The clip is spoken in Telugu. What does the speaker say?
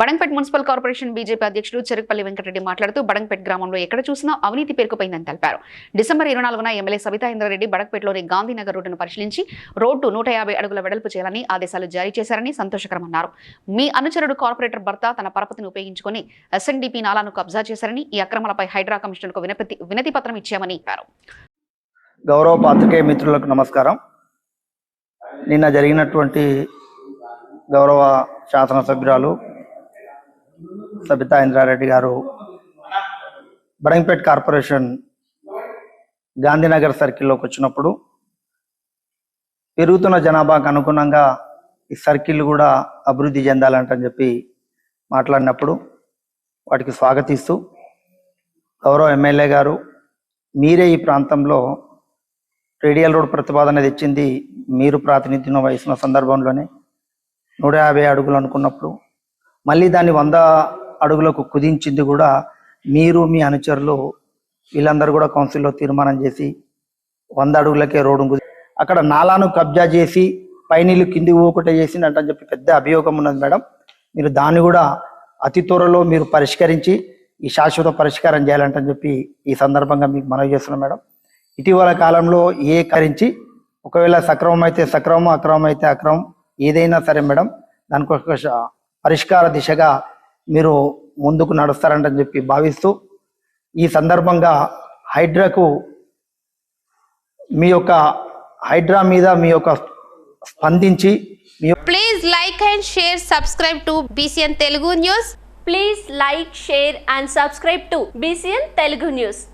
బడంగపేట్ మున్సిపల్ కార్పొరేషన్ బీజేపీ అధ్యక్షుడు చెరుకుపల్లి వెంకటరెడ్డి మాట్లాడుతూ బడంగపేట్ గ్రామంలో ఎక్కడ చూసినా అవినీతి పేరుకుపోయిందని తెలిపారు. డిసెంబర్ ఇరవై నాలుగున ఎమ్మెల్యే సబితా ఇంద్రారెడ్డి బడంగపేటలోని గాంధీనగర్ రోడ్డును పరిశీలించి రోడ్డు నూట యాభై అడుగుల వెడల్పు చేయాలని ఆదేశాలు జారీ చేశారని సంతోషకరమన్నారు. మీ అనుచరుడు కార్పొరేటర్ భర్త తన పరపతిని ఉపయోగించుకొని ఎస్ఎన్డీపీ నాలాను కబ్జా చేశారని ఈ అక్రమాలపై హైడ్రా కమిషనర్కు వినపతి వినతి పత్రం ఇచ్చామని చెప్పారు. గౌరవ పాత్రికేయ మిత్రులకు నమస్కారం. నిన్న జరిగినటువంటి గౌరవ శాసనసభ్యురాలు సబితా ఇంద్రారెడ్డి గారు బడంగపేట్ కార్పొరేషన్ గాంధీనగర్ సర్కిల్లోకి వచ్చినప్పుడు పెరుగుతున్న జనాభాకు అనుగుణంగా ఈ సర్కిల్ కూడా అభివృద్ధి చెందాలంటని చెప్పి మాట్లాడినప్పుడు వాటికి స్వాగతిస్తూ గౌరవ ఎమ్మెల్యే గారు మీరే ఈ ప్రాంతంలో రేడియల్ రోడ్ ప్రతిపాదన తెచ్చింది మీరు ప్రాతినిధ్యం వహిస్తున్న సందర్భంలోనే నూట యాభై అడుగులు అనుకున్నప్పుడు మళ్ళీ దాన్ని వంద అడుగులకు కుదించింది కూడా మీరు మీ అనుచరులు వీళ్ళందరూ కూడా కౌన్సిల్లో తీర్మానం చేసి వంద అడుగులకే రోడ్డు కుది అక్కడ నాలాను కబ్జా చేసి పైనీళ్ళు కిందికి ఊకటే చేసిందంటని చెప్పి పెద్ద అభియోగం ఉన్నది మేడం. మీరు దాన్ని కూడా అతి త్వరలో మీరు పరిష్కరించి ఈ శాశ్వత పరిష్కారం చేయాలంటని చెప్పి ఈ సందర్భంగా మీకు మనవి చేస్తున్నాం మేడం. ఇటీవల కాలంలో ఏ కరించి ఒకవేళ సక్రమం అయితే సక్రమం అక్రమం అయితే అక్రమం ఏదైనా సరే మేడం దానికి ఒక పరిష్కార దిశగా మీరు ముందుకు నడుస్తారంటని చెప్పి భావిస్తూ ఈ సందర్భంగా హైడ్రాకు మీ యొక్క హైడ్రా మీద మీ యొక్క స్పందించి please like and share subscribe to BCN Telugu news please like share and subscribe to BCN Telugu news